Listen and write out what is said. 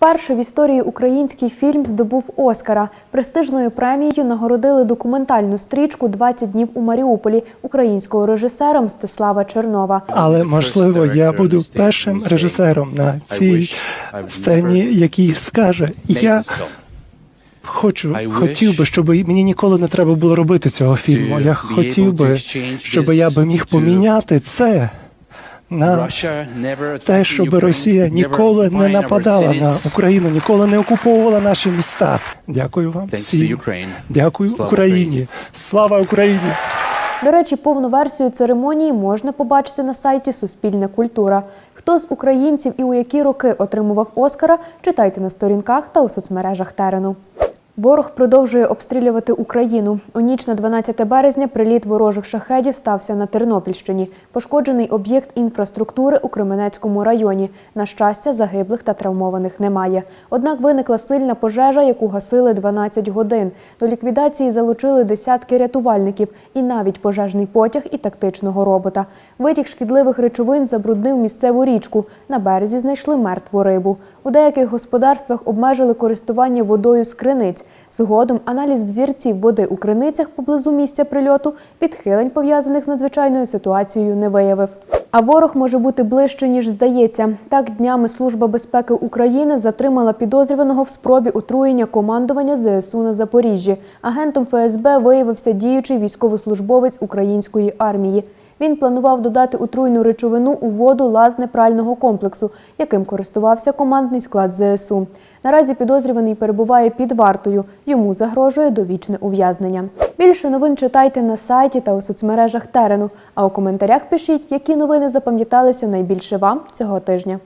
Вперше в історії український фільм здобув Оскара. Престижною премією нагородили документальну стрічку «20 днів у Маріуполі українського режисера Мстислава Чернова. Але можливо я буду першим режисером на цій сцені, який скаже: я хочу, хотів би, щоб мені ніколи не треба було робити цього фільму. Я хотів би, щоб я би міг поміняти це на те, щоб Росія ніколи не нападала на Україну, ніколи не окуповувала наші міста. Дякую вам всім. Дякую Україні. Слава Україні! До речі, повну версію церемонії можна побачити на сайті Суспільне культура. Хто з українців і у які роки отримував Оскара, читайте на сторінках та у соцмережах терену. Ворог продовжує обстрілювати Україну. У ніч на 12 березня приліт ворожих шахедів стався на Тернопільщині. Пошкоджений об'єкт інфраструктури у Кременецькому районі. На щастя, загиблих та травмованих немає. Однак виникла сильна пожежа, яку гасили 12 годин. До ліквідації залучили десятки рятувальників і навіть пожежний потяг і тактичного робота. Витік шкідливих речовин забруднив місцеву річку. На березі знайшли мертву рибу. У деяких господарствах обмежили користування водою з криниць. Згодом аналіз взірців води у криницях поблизу місця прильоту підхилень, пов'язаних з надзвичайною ситуацією, не виявив. А ворог може бути ближче, ніж здається. Так днями Служба безпеки України затримала підозрюваного в спробі отруєння командування ЗСУ на Запоріжжі. Агентом ФСБ виявився діючий військовослужбовець української армії. Він планував додати отруйну речовину у воду лазне-прального комплексу, яким користувався командний склад ЗСУ. Наразі підозрюваний перебуває під вартою. Йому загрожує довічне ув'язнення. Більше новин читайте на сайті та у соцмережах Терену. А у коментарях пишіть, які новини запам'яталися найбільше вам цього тижня.